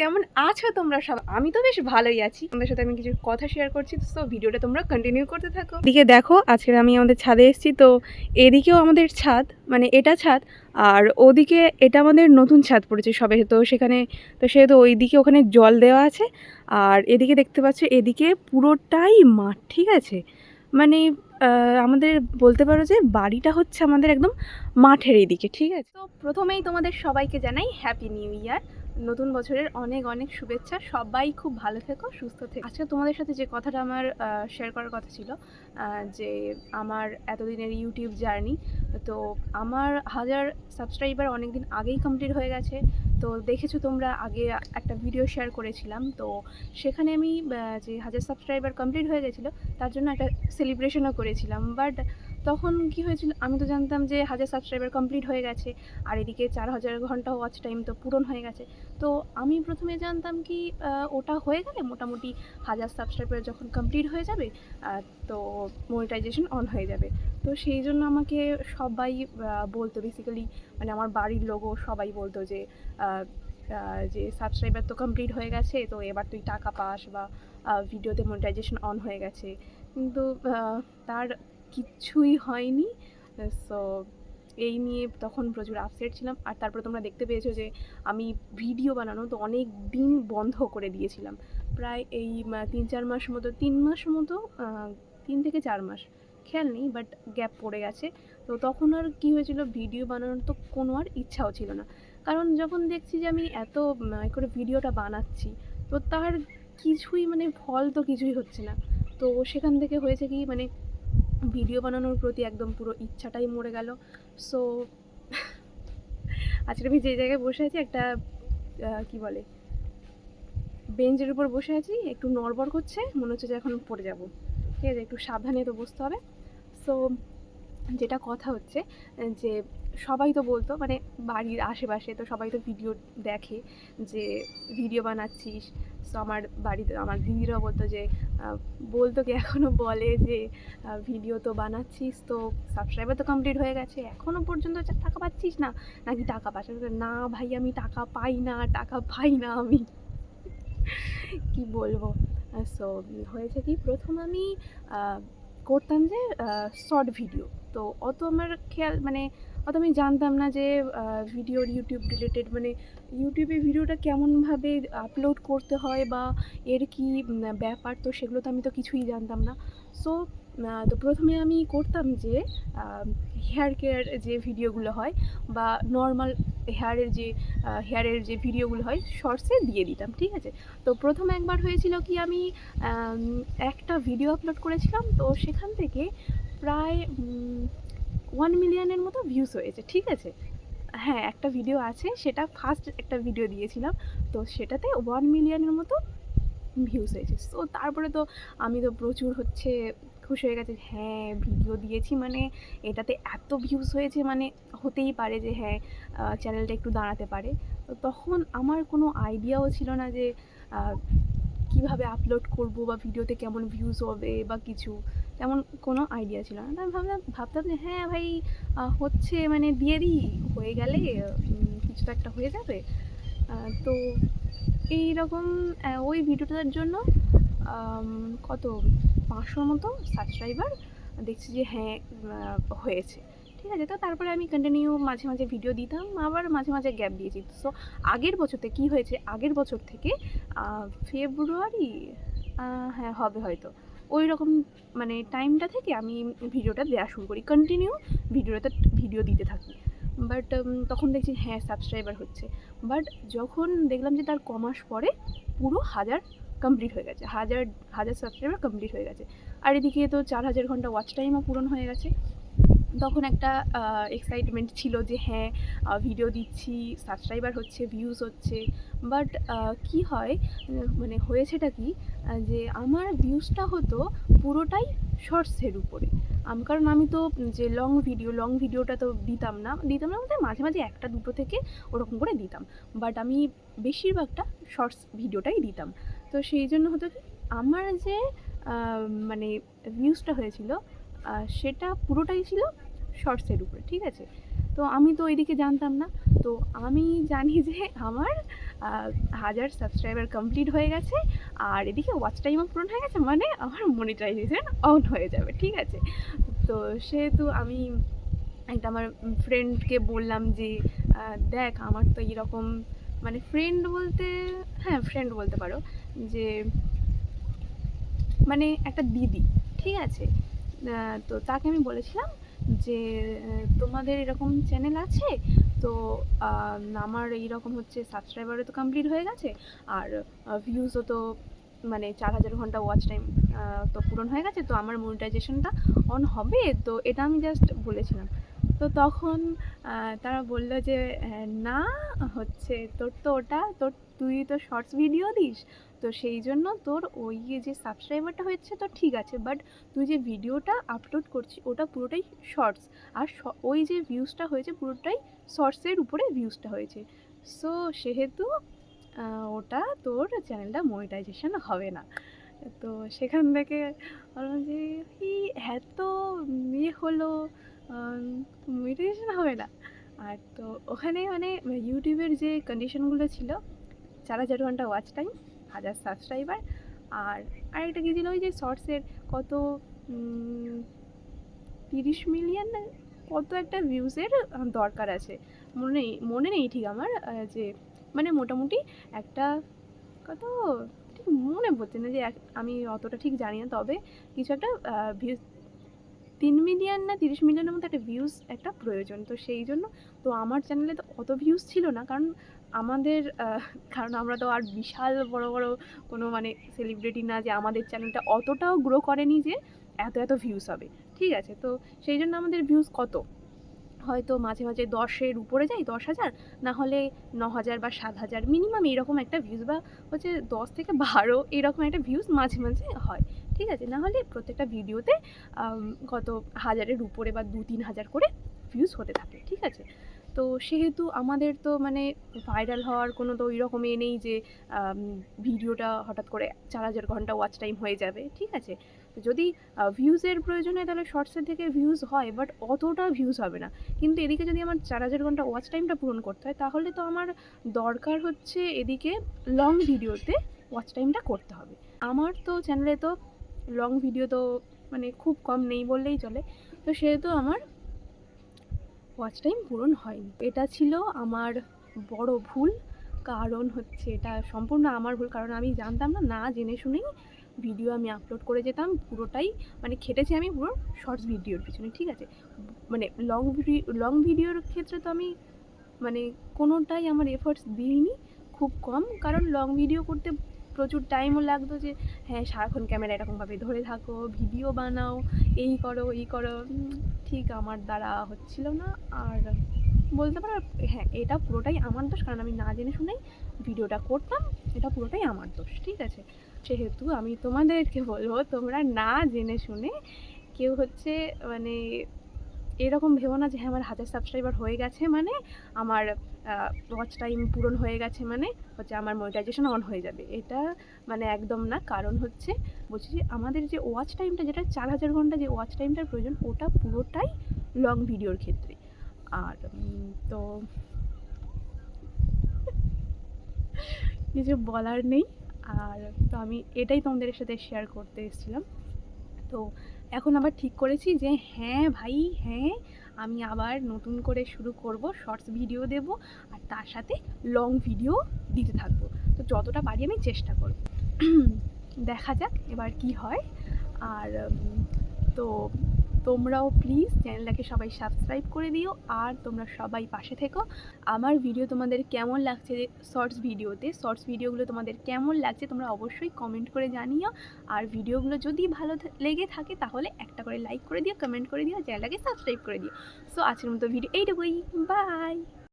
কেমন আছো তোমরা সব? আমি তো বেশ ভালোই আছি। তোমাদের সাথে আমি কিছু কথা শেয়ার করছি তো ভিডিওটা তোমরা কন্টিনিউ করতে থাকো। এদিকে দেখো, আজকে আমি আমাদের ছাদে এসেছি, তো এদিকেও আমাদের ছাদ মানে এটা ছাদ, আর ওদিকে এটা আমাদের নতুন ছাদ পড়েছে সবে। তো সেখানে, তো সেহেতু ওইদিকে ওখানে জল দেওয়া আছে, আর এদিকে দেখতে পাচ্ছ, এদিকে পুরোটাই মাঠ, ঠিক আছে? মানে আমাদের বলতে পারো যে বাড়িটা হচ্ছে আমাদের একদম মাঠের এইদিকে ঠিক আছে? তো প্রথমেই তোমাদের সবাইকে জানাই হ্যাপি নিউ ইয়ার নতুন বছরের অনেক অনেক শুভেচ্ছা। সবাই খুব ভালো থেকো, সুস্থ থেকো। আজকে তোমাদের সাথে যে কথাটা আমার শেয়ার করার কথা ছিল যে আমার এতদিনের ইউটিউব জার্নি তো আমার হাজার সাবস্ক্রাইবার অনেক দিন আগেই কমপ্লিট হয়ে গেছে। তো দেখেছ তোমরা, আগে একটা ভিডিও শেয়ার করেছিলাম। তো সেখানে আমি যে হাজার সাবস্ক্রাইবার কমপ্লিট হয়ে গেছিল, তার জন্য একটা সেলিব্রেশনও করেছিলাম। বাট তখন কি হয়েছিল, আমি তো জানতাম যে হাজার সাবস্ক্রাইবার কমপ্লিট হয়ে গেছে, আর এদিকে চার হাজার ঘণ্টা ওয়াচ টাইম তো পূরণ হয়ে গেছে। তো আমি প্রথমে জানতাম কি ওটা হয়ে গেলে মোটামুটি হাজার সাবস্ক্রাইবার যখন কমপ্লিট হয়ে যাবে তো মনিটাইজেশন অন হয়ে যাবে। তো সেই জন্য আমাকে সবাই বলতো বেসিক্যালি মানে আমার বাড়ির লোকও সবাই বলতো যে যে সাবস্ক্রাইবার তো কমপ্লিট হয়ে গেছে, তো এবার তুই টাকা পাস বা ভিডিওতে মনিটাইজেশন অন হয়ে গেছে। কিন্তু তার কিচ্ছুই হয়নি। সো এই নিয়ে তখন প্রচুর আপসেট ছিলাম। আর তারপরে তোমরা দেখতে পেয়েছ যে, আমি ভিডিও বানানো তো অনেক দিন বন্ধ করে দিয়েছিলাম। প্রায় এই তিন, চার মাস মতো, তিন মাস মতো তিন থেকে চার মাস, খেয়াল নেই বাট গ্যাপ পড়ে গেছে। তো তখন আর কি হয়েছিল ভিডিও বানানোর তো কোনো আর ইচ্ছাও ছিল না। কারণ যখন দেখছি যে, আমি এত করে ভিডিওটা বানাচ্ছি, তো তার কিছুই মানে ফল তো কিছুই হচ্ছে না। তো সেখান থেকে হয়েছে কি মানে ভিডিও বানানোর প্রতি একদম পুরো ইচ্ছাটাই মরে গেল। সো আজকে আমি যে জায়গায় বসে আছি একটা কি বলে, বেঞ্চের উপর বসে আছি, একটু নড়বড় করছে মনে হচ্ছে যে এখন পড়ে যাব। ঠিক আছে, একটু সাবধানে তো বসতে হবে। সো যেটা কথা হচ্ছে, যে সবাই তো বলতো মানে বাড়ির আশেপাশে তো সবাই তো ভিডিও দেখে, যে ভিডিও বানাচ্ছিস সো আমার বাড়িতে, আমার দিদিরাও বলতো যে বলতো কি এখনও বলে যে ভিডিও তো বানাচ্ছিস, তো সাবস্ক্রাইবার তো কমপ্লিট হয়ে গেছে এখনও পর্যন্ত টাকা পাচ্ছিস না? নাকি টাকা পাচ্ছিস না ভাই, আমি টাকা পাই না, টাকা পাই না আমি। কি বলব? সো হয়েছে কি? প্রথম আমি করতাম যে শর্ট ভিডিও তো অত আমার খেয়াল মানে অত আমি জানতাম না যে ভিডিওর ইউটিউব রিলেটেড মানে ইউটিউবে ভিডিওটা কেমনভাবে আপলোড করতে হয় বা এর কি ব্যাপার, তো সেগুলো তো আমি তো কিছুই জানতাম না। সো তো প্রথমে আমি করতাম যে হেয়ার কেয়ার যে ভিডিওগুলো হয় বা নর্মাল হেয়ারের যে হেয়ারের যে ভিডিওগুলো হয় শর্টসে দিয়ে দিতাম, ঠিক আছে? তো প্রথম একবার হয়েছিল কি আমি একটা ভিডিও আপলোড করেছিলাম, তো সেখান থেকে প্রায় ওয়ান মিলিয়নের মতো ভিউস হয়েছে, ঠিক আছে? হ্যাঁ একটা ভিডিও আছে, সেটা ফার্স্ট একটা ভিডিও দিয়েছিলাম, তো সেটাতে ওয়ান মিলিয়নের মতো ভিউস হয়েছে। সো তারপরে তো আমি তো প্রচুর হচ্ছে খুশি হয়ে গেছে হ্যাঁ ভিডিও দিয়েছি মানে এটাতে এত ভিউজ হয়েছে মানে হতেই পারে যে হ্যাঁ চ্যানেলটা একটু দাঁড়াতে পারে। তো তখন আমার কোনো আইডিয়াও ছিল না যে কীভাবে আপলোড করব বা ভিডিওতে কেমন ভিউজ হবে বা কিছু। তেমন কোনো আইডিয়া ছিল না। আমি ভাবলাম, ভাবতাম যে হ্যাঁ ভাই হচ্ছে মানে দিয়ে দিই, হয়ে গেলে কিছু তো একটা হয়ে যাবে। তো এই রকম ওই ভিডিওটার জন্য কত, পাঁচশোর মতো সাবস্ক্রাইবার দেখছি যে হ্যাঁ হয়েছে। ঠিক আছে, তো তারপরে আমি কন্টিনিউ মাঝে মাঝে ভিডিও দিতাম, আবার মাঝে মাঝে গ্যাপ দিয়েছি। সো আগের বছরতে কি হয়েছে? আগের বছর থেকে ফেব্রুয়ারি হ্যাঁ হবে হয়তো। ওই রকম মানে টাইমটা থেকে আমি ভিডিওটা দেওয়া শুরু করি। কন্টিনিউ ভিডিওতে ভিডিও দিতে থাকি। বাট তখন দেখছি হ্যাঁ সাবস্ক্রাইবার হচ্ছে। বাট যখন দেখলাম যে তার ক মাস পরে পুরো হাজার কমপ্লিট হয়ে গেছে। হাজার হাজার সাবস্ক্রাইবার কমপ্লিট হয়ে গেছে। আর এদিকে তো চার হাজার ঘণ্টা ওয়াচ টাইমও পূরণ হয়ে গেছে। তখন একটা এক্সাইটমেন্ট ছিল যে হ্যাঁ ভিডিও দিচ্ছি সাবস্ক্রাইবার হচ্ছে ভিউজ হচ্ছে। বাট কি হয় মানে হয়েছেটা কি যে আমার ভিউজটা হতো পুরোটাই শর্টসের উপরে। কারণ আমি তো যে লং ভিডিও লং ভিডিওটা তো দিতাম না দিতাম না বলতে মাঝে মাঝে একটা, দুটো থেকে ওরকম করে দিতাম। বাট আমি বেশিরভাগটা শর্টস ভিডিওটাই দিতাম। তো সেই জন্য হতো কি, আমার যে মানে ভিউজটা হয়েছিল সেটা পুরোটাই ছিল শর্টসের উপরে, ঠিক আছে? তো আমি তো ওইদিকে জানতাম না। তো আমি জানি যে আমার হাজার সাবস্ক্রাইবার কমপ্লিট হয়ে গেছে। আর এদিকে ওয়াচ টাইমও পূরণ হয়ে গেছে মানে আমার মনিটাইজেশন অন হয়ে যাবে, ঠিক আছে? তো সেহেতু আমি একটা আমার ফ্রেন্ডকে বললাম যে দেখ আমার তো এরকম মানে ফ্রেন্ড বলতে হ্যাঁ ফ্রেন্ড বলতে পারো যে মানে একটা দিদি, ঠিক আছে? তো তাকে আমি বলেছিলাম যে তোমাদের এরকম চ্যানেল আছে? তো আমার এইরকম হচ্ছে সাবস্ক্রাইবারও তো কমপ্লিট হয়ে গেছে, আর ভিউজও তো মানে চার হাজার ঘণ্টা ওয়াচ টাইম তো পূরণ হয়ে গেছে, তো আমার মনিটাইজেশনটা অন হবে, তো এটা আমি জাস্ট বলেছিলাম। তো তখন তারা বলল যে না, হচ্ছে তোর তো ওটা, তোর, তুই তো শর্টস ভিডিও দিস, তো সেই জন্য তোর ওই যে সাবস্ক্রাইবারটা হয়েছে তো ঠিক আছে, বাট তুই যে ভিডিওটা আপলোড করছিস, ওটা পুরোটাই শর্টস, আর ওই যে ভিউজটা হয়েছে পুরোটাই শর্টসের উপরে ভিউজটা হয়েছে। সো সেহেতু ওটা তোর চ্যানেলটা মনিটাইজেশন হবে না। তো সেখান থেকে বললাম যে কি এত ইয়ে হলো আর তো ওখানে মানে ইউটিউবের যে কন্ডিশনগুলো ছিল চার হাজার ঘণ্টা ওয়াচ টাইম হাজার সাবস্ক্রাইবার আর আরেকটা কী ছিল, ওই যে শর্টসের কত তিরিশ মিলিয়ন কত একটা ভিউজের দরকার আছে। মনে নেই মনে নেই ঠিক আমার যে মানে মোটামুটি একটা কত, ঠিক মনে পড়ছে না যে আমি অতটা ঠিক জানি না, তবে কিছু একটা ভিউজ তিন মিলিয়ন না তিরিশ মিলিয়নের মতো একটা ভিউজ একটা প্রয়োজন। তো সেই জন্য তো আমার চ্যানেলে তো অত ভিউজ ছিল না। কারণ আমাদের কারণ আমরা তো আর বিশাল বড় বড় কোনো মানে সেলিব্রিটি না যে আমাদের চ্যানেলটা অতটাও গ্রো করেনি যে এত এত ভিউজ হবে। ঠিক আছে? তো সেই জন্য আমাদের ভিউজ কত? হয়তো মাঝে মাঝে দশের উপরে যাই, দশ হাজার? না হলে ন হাজার বা সাত হাজার মিনিমাম এরকম একটা ভিউজ বা হচ্ছে দশ থেকে বারো এরকম একটা ভিউজ মাঝে মাঝে হয়। ঠিক আছে? না হলে প্রত্যেকটা ভিডিওতে কত হাজারের উপরে বা দু তিন হাজার করে ভিউজ হতে থাকে, ঠিক আছে? তো সেহেতু আমাদের তো মানে ভাইরাল হওয়ার কোনো তো ওই রকম এ নেই যে ভিডিওটা হঠাৎ করে চার হাজার ঘণ্টা ওয়াচ টাইম হয়ে যাবে, ঠিক আছে? তো যদি ভিউজের প্রয়োজন হয় তাহলে শর্টসের থেকে ভিউজ হয় বাট অতটা ভিউজ হবে না। কিন্তু এদিকে যদি আমার চার হাজার ঘণ্টা ওয়াচ টাইমটা পূরণ করতে হয়, তাহলে তো আমার দরকার হচ্ছে এদিকে লং ভিডিওতে ওয়াচ টাইমটা করতে হবে। আমার তো চ্যানেলে তো লং ভিডিও তো মানে খুব কম নেই বললেই চলে। তো সেহেতু আমার ওয়াচ টাইম পূরণ হয়নি। এটা ছিল আমার বড় ভুল, কারণ হচ্ছে এটা সম্পূর্ণ আমার ভুল, কারণ আমি জানতাম না না জেনে শুনেই ভিডিও আমি আপলোড করে যেতাম, পুরোটাই মানে খেটেছি আমি পুরো শর্টস ভিডিওর পিছনে, ঠিক আছে? মানে লং ভিডিও লং ভিডিওর ক্ষেত্রে তো আমি মানে কোনোটাই আমার এফোর্টস দিইনি, খুব কম, কারণ লং ভিডিও করতে প্রচুর টাইমও লাগতো যে হ্যাঁ সারাক্ষণ ক্যামেরা এরকমভাবে ধরে থাকো ভিডিও বানাও, এই করো এই করো। ঠিক আমার দ্বারা হচ্ছিল না। আর বলতে পারো হ্যাঁ এটা পুরোটাই আমার দোষ, কারণ আমি না জেনে শুনেই ভিডিওটা করতাম। এটা পুরোটাই আমার দোষ, ঠিক আছে? সেহেতু আমি তোমাদেরকে বলব, তোমরা না জেনে শুনে কেউ হচ্ছে মানে এরকম ভেবো না যে হ্যাঁ আমার হাজার সাবস্ক্রাইবার হয়ে গেছে মানে আমার ওয়াচ টাইম পূরণ হয়ে গেছে মানে হচ্ছে আমার মনিটাইজেশন অন হয়ে যাবে। এটা মানে একদম না। কারণ হচ্ছে বলছি যে আমাদের যে ওয়াচ টাইমটা যেটা চার হাজার ঘণ্টা যে ওয়াচ টাইমটার প্রয়োজন, ওটা পুরোটাই লং ভিডিওর ক্ষেত্রে। আর তো কিছু বলার নেই। আর, তো আমি এটাই তোমাদের সাথে শেয়ার করতে এসেছিলাম। তো এখন আবার ঠিক করেছি যে হ্যাঁ ভাই হ্যাঁ আমি আবার নতুন করে শুরু করব, শর্টস ভিডিও দেব আর তার সাথে লং ভিডিও দিতে থাকব। তো যতটা পারি আমি চেষ্টা করব। দেখা যাক এবার কি হয়। আর তো তোমরাও প্লিজ চ্যানেলটাকে সবাই সাবস্ক্রাইব করে দিও আর তোমরা সবাই পাশে থেকো। আমার ভিডিও তোমাদের কেমন লাগছে শর্টস ভিডিওতে শর্টস ভিডিওগুলো তোমাদের কেমন লাগছে তোমরা অবশ্যই কমেন্ট করে জানিও। আর ভিডিওগুলো যদি ভালো লেগে থাকে তাহলে একটা করে লাইক করে দিও কমেন্ট করে দিও চ্যানেলটাকে সাবস্ক্রাইব করে দিও। সো আজকের মতো ভিডিও এইটুকুই। বাই